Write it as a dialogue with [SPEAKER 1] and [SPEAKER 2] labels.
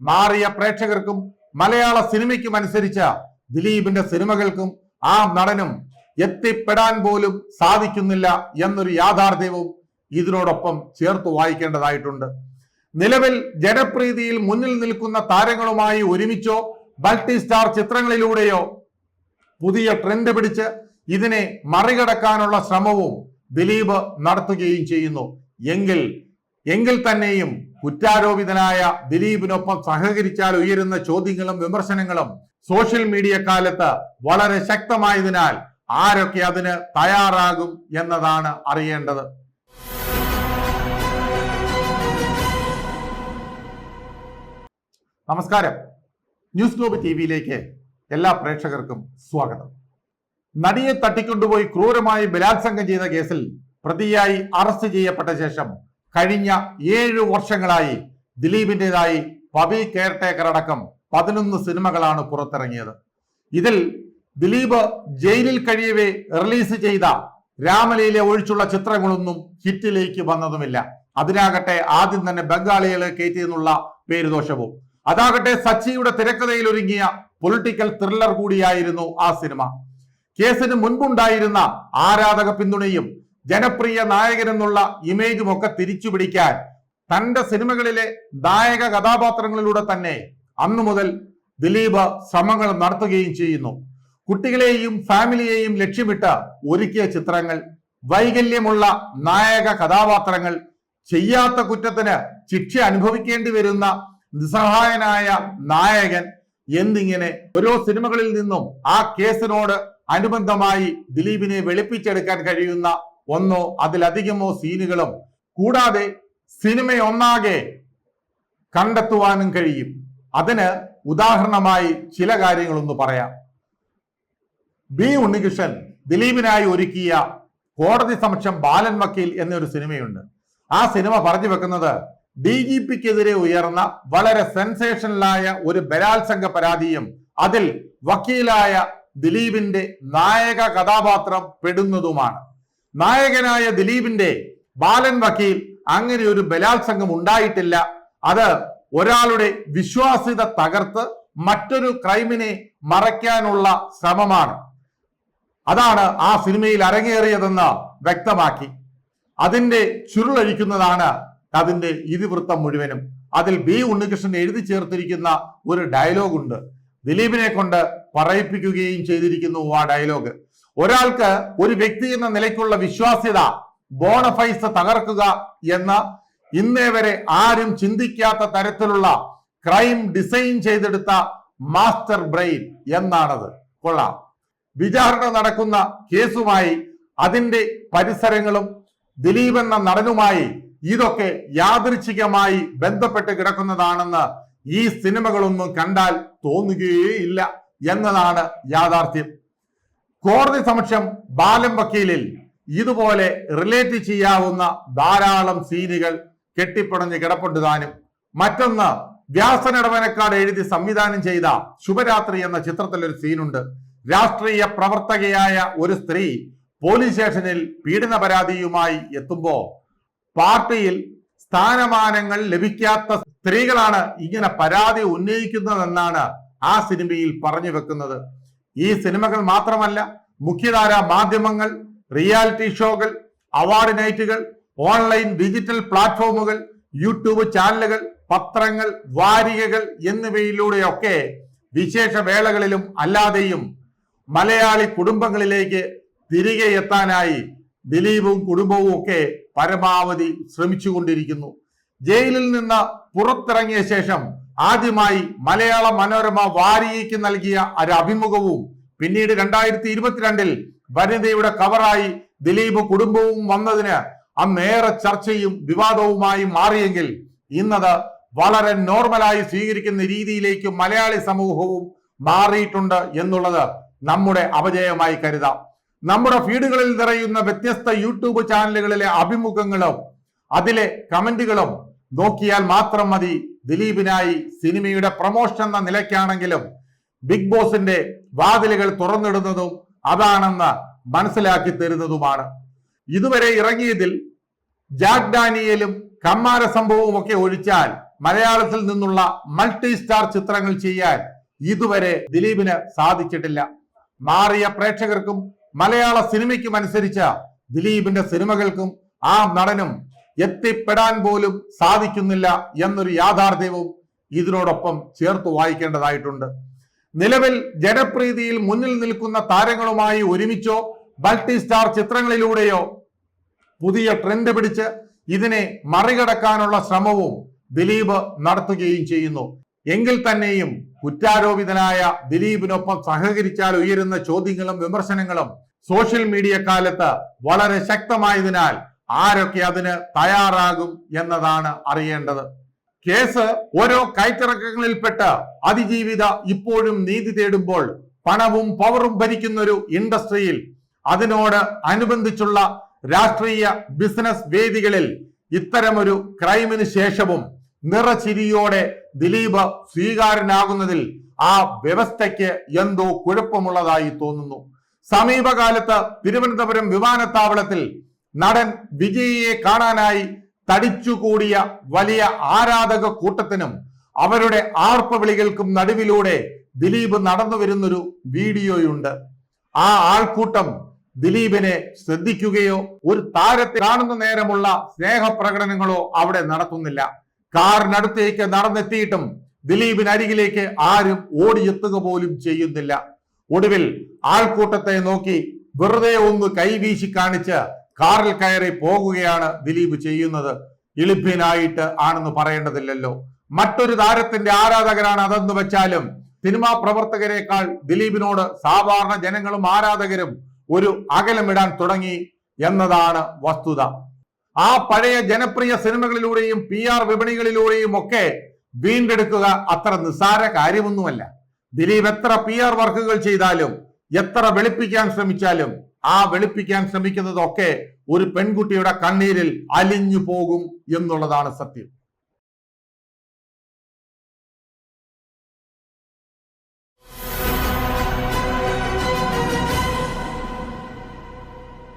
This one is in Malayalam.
[SPEAKER 1] മാറിയ പ്രേക്ഷകർക്കും മലയാള സിനിമയ്ക്കും അനുസരിച്ച ദിലീപിന്റെ സിനിമകൾക്കും ആ നടനും എത്തിപ്പെടാൻ പോലും സാധിക്കുന്നില്ല എന്നൊരു യാഥാർത്ഥ്യവും ഇതിനോടൊപ്പം ചേർത്ത് വായിക്കേണ്ടതായിട്ടുണ്ട്. നിലവിൽ ജനപ്രീതിയിൽ മുന്നിൽ നിൽക്കുന്ന താരങ്ങളുമായി ഒരുമിച്ചോ മൾട്ടി സ്റ്റാർ ചിത്രങ്ങളിലൂടെയോ പുതിയ ട്രെൻഡ് പിടിച്ച് ഇതിനെ മറികടക്കാനുള്ള ശ്രമവും ദിലീപ് നടത്തുകയും ചെയ്യുന്നു. എങ്കിൽ എങ്കിൽ തന്നെയും കുറ്റാരോപിതനായ ദിലീപിനൊപ്പം സഹകരിച്ചാൽ ഉയരുന്ന ചോദ്യങ്ങളും വിമർശനങ്ങളും സോഷ്യൽ മീഡിയ കാലത്ത് വളരെ ശക്തമായതിനാൽ ആരൊക്കെ അതിന് തയ്യാറാകും എന്നതാണ് അറിയേണ്ടത്. നമസ്കാരം. ന്യൂസ് ഗ്ലോബ് ടി വിയിലേക്ക് എല്ലാ പ്രേക്ഷകർക്കും സ്വാഗതം. നടിയെ തട്ടിക്കൊണ്ടുപോയി ക്രൂരമായി ബലാത്സംഗം ചെയ്ത കേസിൽ പ്രതിയായി അറസ്റ്റ് ചെയ്യപ്പെട്ട ശേഷം കഴിഞ്ഞ ഏഴു വർഷങ്ങളായി ദിലീപിന്റെതായി പവി കെയർടേക്കർ അടക്കം പതിനൊന്ന് സിനിമകളാണ് പുറത്തിറങ്ങിയത്. ഇതിൽ ദിലീപ് ജയിലിൽ കഴിയവേ റിലീസ് ചെയ്ത രാമലീല ഒഴിച്ചുള്ള ചിത്രങ്ങളൊന്നും ഹിറ്റിലേക്ക് വന്നതുമില്ല. അതിനാകട്ടെ ആദ്യം തന്നെ ബംഗാളികളെ കയറ്റിയെന്നുള്ള പേരുദോഷവും. അതാകട്ടെ സച്ചിയുടെ തിരക്കഥയിൽ ഒരുങ്ങിയ പൊളിറ്റിക്കൽ ത്രില്ലർ കൂടിയായിരുന്നു ആ സിനിമ. കേസിന് മുൻപുണ്ടായിരുന്ന ആരാധക പിന്തുണയും ജനപ്രിയ നായകനെന്നുള്ള ഇമേജും ഒക്കെ തിരിച്ചു പിടിക്കാൻ തന്റെ സിനിമകളിലെ നായക കഥാപാത്രങ്ങളിലൂടെ തന്നെ അന്നു മുതൽ ദിലീപ് ശ്രമങ്ങൾ നടത്തുകയും ചെയ്യുന്നു. കുട്ടികളെയും ഫാമിലിയെയും ലക്ഷ്യമിട്ട് ഒരുക്കിയ ചിത്രങ്ങൾ വൈകല്യമുള്ള നായക കഥാപാത്രങ്ങൾ ചെയ്യാത്ത കുറ്റത്തിന് ശിക്ഷ അനുഭവിക്കേണ്ടി വരുന്ന നിസ്സഹായനായ നായകൻ എന്നിങ്ങനെ ഓരോ സിനിമകളിൽ നിന്നും ആ കേസിനോട് അനുബന്ധമായി ദിലീപിനെ വെളുപ്പിച്ചെടുക്കാൻ കഴിയുന്ന ഒന്നോ അതിലധികമോ സീനുകളും കൂടാതെ സിനിമയൊന്നാകെ കണ്ടെത്തുവാനും കഴിയും. അതിന് ഉദാഹരണമായി ചില കാര്യങ്ങളൊന്ന് പറയാം. ബി ഉണ്ണികൃഷ്ണൻ ദിലീപിനായി ഒരുക്കിയ കോടതി സമക്ഷം ബാലൻ വക്കീൽ എന്നൊരു സിനിമയുണ്ട്. ആ സിനിമ പറഞ്ഞു വെക്കുന്നത് ഡി ജി പിക്കെതിരെ ഉയർന്ന വളരെ സെൻസേഷണലായ ഒരു ബലാത്സംഗ പരാതിയും അതിൽ വക്കീലായ ദിലീപിന്റെ നായക കഥാപാത്രം പെടുന്നതുമാണ്. നായകനായ ദിലീപിന്റെ ബാലൻ വക്കീൽ അങ്ങനെ ഒരു ബലാത്സംഗം ഉണ്ടായിട്ടില്ല. അത് ഒരാളുടെ വിശ്വാസ്യത തകർത്ത് മറ്റൊരു ക്രൈമിനെ മറയ്ക്കാനുള്ള ശ്രമമാണ്. അതാണ് ആ സിനിമയിൽ അരങ്ങേറിയതെന്ന് വ്യക്തമാക്കി. അതിന്റെ ചുരുളഴിക്കുന്നതാണ് അതിന്റെ ഇതിവൃത്തം മുഴുവനും. അതിൽ ബി ഉണ്ണികൃഷ്ണൻ എഴുതി ചേർത്തിരിക്കുന്ന ഒരു ഡയലോഗ് ഉണ്ട് ദിലീപിനെ കൊണ്ട് പറയിപ്പിക്കുകയും ചെയ്തിരിക്കുന്നു ആ ഡയലോഗ്. ഒരാൾക്ക് ഒരു വ്യക്തി എന്ന നിലയ്ക്കുള്ള വിശ്വാസ്യത ബോണഫൈസ് തകർക്കുക എന്ന ഇന്നേ വരെ ആരും ചിന്തിക്കാത്ത തരത്തിലുള്ള ക്രൈം ഡിസൈൻ ചെയ്തെടുത്ത മാസ്റ്റർ ബ്രെയിൻ എന്നാണത്. കൊള്ളാം. വിചാരണ നടക്കുന്ന കേസുമായി അതിന്റെ പരിസരങ്ങളും ദിലീപ് എന്ന നടനുമായി ഇതൊക്കെ യാദൃച്ഛികമായി ബന്ധപ്പെട്ട് കിടക്കുന്നതാണെന്ന് ഈ സിനിമകളൊന്നും കണ്ടാൽ തോന്നുകയേ ഇല്ല എന്നതാണ് യാഥാർത്ഥ്യം. കോടതി സമക്ഷം ബാലം വക്കീലിൽ ഇതുപോലെ റിലേറ്റ് ചെയ്യാവുന്ന ധാരാളം സീനുകൾ കെട്ടിപ്പടഞ്ഞ് കിടപ്പുണ്ട് താനും. മറ്റൊന്ന് വ്യാസനടവനക്കാട് എഴുതി സംവിധാനം ചെയ്ത ശുഭരാത്രി എന്ന ചിത്രത്തിൽ ഒരു സീനുണ്ട്. രാഷ്ട്രീയ പ്രവർത്തകയായ ഒരു സ്ത്രീ പോലീസ് സ്റ്റേഷനിൽ പീഡന പരാതിയുമായി എത്തുമ്പോ പാർട്ടിയിൽ സ്ഥാനമാനങ്ങൾ ലഭിക്കാത്ത സ്ത്രീകളാണ് ഇങ്ങനെ പരാതി ഉന്നയിക്കുന്നതെന്നാണ് ആ സിനിമയിൽ പറഞ്ഞു വെക്കുന്നത്. ഈ സിനിമകൾ മാത്രമല്ല മുഖ്യധാര മാധ്യമങ്ങൾ റിയാലിറ്റി ഷോകൾ അവാർഡ് നൈറ്റുകൾ ഓൺലൈൻ ഡിജിറ്റൽ പ്ലാറ്റ്ഫോമുകൾ യൂട്യൂബ് ചാനലുകൾ പത്രങ്ങൾ വാരികകൾ എന്നിവയിലൂടെയൊക്കെ വിശേഷ വേളകളിലും അല്ലാതെയും മലയാളി കുടുംബങ്ങളിലേക്ക് തിരികെ എത്താനായി ദിലീപും കുടുംബവും ഒക്കെ പരമാവധി ശ്രമിച്ചുകൊണ്ടിരിക്കുന്നു. ജയിലിൽ നിന്ന് പുറത്തിറങ്ങിയ ശേഷം ആദ്യമായി മലയാള മനോരമ വാരികയ്ക്ക് നൽകിയ ഒരു അഭിമുഖവും പിന്നീട് രണ്ടായിരത്തി ഇരുപത്തിരണ്ടിൽ വനിതയുടെ കവറായി ദിലീപ് കുടുംബവും വന്നതിന് അന്നേറെ ചർച്ചയും വിവാദവുമായി മാറിയെങ്കിൽ ഇന്നത് വളരെ നോർമലായി സ്വീകരിക്കുന്ന രീതിയിലേക്ക് മലയാളി സമൂഹവും മാറിയിട്ടുണ്ട് എന്നുള്ളത് നമ്മുടെ അപജയമായി കരുതാം. നമ്മുടെ ഫീഡുകളിൽ നിറയുന്ന വ്യത്യസ്ത യൂട്യൂബ് ചാനലുകളിലെ അഭിമുഖങ്ങളും അതിലെ കമന്റുകളും നോക്കിയാൽ മാത്രം മതി ദിലീപിനായി സിനിമയുടെ പ്രൊമോഷൻ എന്ന നിലയ്ക്കാണെങ്കിലും ബിഗ് ബോസിന്റെ വാതിലുകൾ തുറന്നിടുന്നതും അതാണെന്ന് മനസ്സിലാക്കി തരുന്നതുമാണ്. ഇതുവരെ ഇറങ്ങിയതിൽ ജാക്ക് ഡാനിയലും കമ്മാര സംഭവവും ഒക്കെ ഒഴിച്ചാൽ മലയാളത്തിൽ നിന്നുള്ള മൾട്ടി സ്റ്റാർ ചിത്രങ്ങൾ ചെയ്യാൻ ഇതുവരെ ദിലീപിന് സാധിച്ചിട്ടില്ല. മാറിയ പ്രേക്ഷകർക്കും മലയാള സിനിമയ്ക്കും അനുസരിച്ച ദിലീപിന്റെ സിനിമകൾക്കും ആ നടനും എത്തിപ്പെടാൻ പോലും സാധിക്കുന്നില്ല എന്നൊരു യാഥാർത്ഥ്യവും ഇതിനോടൊപ്പം ചേർത്ത് വായിക്കേണ്ടതായിട്ടുണ്ട്. നിലവിൽ ജനപ്രീതിയിൽ മുന്നിൽ നിൽക്കുന്ന താരങ്ങളുമായി ഒരുമിച്ചോ മൾട്ടി സ്റ്റാർ ചിത്രങ്ങളിലൂടെയോ പുതിയ ട്രെൻഡ് പിടിച്ച് ഇതിനെ മറികടക്കാനുള്ള ശ്രമവും ദിലീപ് നടത്തുകയും ചെയ്യുന്നു. എങ്കിൽ തന്നെയും കുറ്റാരോപിതനായ ദിലീപിനൊപ്പം സഹകരിച്ചാൽ ഉയരുന്ന ചോദ്യങ്ങളും വിമർശനങ്ങളും സോഷ്യൽ മീഡിയ കാലത്ത് വളരെ ശക്തമായതിനാൽ ആരൊക്കെ അതിന് തയ്യാറാകും എന്നതാണ് അറിയേണ്ടത്. കേസ് ഓരോ കയറ്റിറക്കങ്ങളിൽപ്പെട്ട് അതിജീവിത ഇപ്പോഴും നീതി തേടുമ്പോൾ പണവും പവറും ഭരിക്കുന്ന ഒരു ഇൻഡസ്ട്രിയിൽ അതിനോട് അനുബന്ധിച്ചുള്ള രാഷ്ട്രീയ ബിസിനസ് വേദികളിൽ ഇത്തരമൊരു ക്രൈമിന് ശേഷവും നിറചിരിയോടെ ദിലീപ് സ്വീകാരനാകുന്നതിൽ ആ വ്യവസ്ഥയ്ക്ക് എന്തോ കുഴപ്പമുള്ളതായി തോന്നുന്നു. സമീപകാലത്ത് തിരുവനന്തപുരം വിമാനത്താവളത്തിൽ നടൻ വിജയിയെ കാണാനായി തടിച്ചുകൂടിയ വലിയ ആരാധക കൂട്ടത്തിനും അവരുടെ ആർപ്പവിളികൾക്കും നടുവിലൂടെ ദിലീപ് നടന്നു വരുന്നൊരു വീഡിയോയുണ്ട്. ആ ആൾക്കൂട്ടം ദിലീപിനെ ശ്രദ്ധിക്കുകയോ ഒരു താരത്തെ കാണുന്ന നേരമുള്ള സ്നേഹപ്രകടനങ്ങളോ അവിടെ നടത്തുന്നില്ല. കാറിനടുത്തേക്ക് നടന്നെത്തിയിട്ടും ദിലീപിനരികിലേക്ക് ആരും ഓടിയെത്തുക പോലും ചെയ്യുന്നില്ല. ഒടുവിൽ ആൾക്കൂട്ടത്തെ നോക്കി വെറുതെ ഒന്ന് കൈവീശി കാണിച്ച് കാറിൽ കയറി പോകുകയാണ് ദിലീപ് ചെയ്യുന്നത്. ഇളിഭ്യനായിട്ട് ആണെന്ന് പറയേണ്ടതില്ലല്ലോ. മറ്റൊരു താരത്തിന്റെ ആരാധകരാണ് അതെന്ന് വെച്ചാലും സിനിമാ പ്രവർത്തകരെക്കാൾ ദിലീപിനോട് സാധാരണ ജനങ്ങളും ആരാധകരും ഒരു അകലമിടാൻ തുടങ്ങി എന്നതാണ് വസ്തുത. ആ പഴയ ജനപ്രിയ സിനിമകളിലൂടെയും പി ആർ വിപണികളിലൂടെയും ഒക്കെ വീണ്ടെടുക്കുക അത്ര നിസ്സാര കാര്യമൊന്നുമല്ല. ദിലീപ് എത്ര പി ആർ വർക്കുകൾ ചെയ്താലും എത്ര വെളുപ്പിക്കാൻ ശ്രമിച്ചാലും ആ വെളുപ്പിക്കാൻ ശ്രമിക്കുന്നതൊക്കെ ഒരു പെൺകുട്ടിയുടെ കണ്ണീരിൽ അലിഞ്ഞു പോകും എന്നുള്ളതാണ് സത്യം.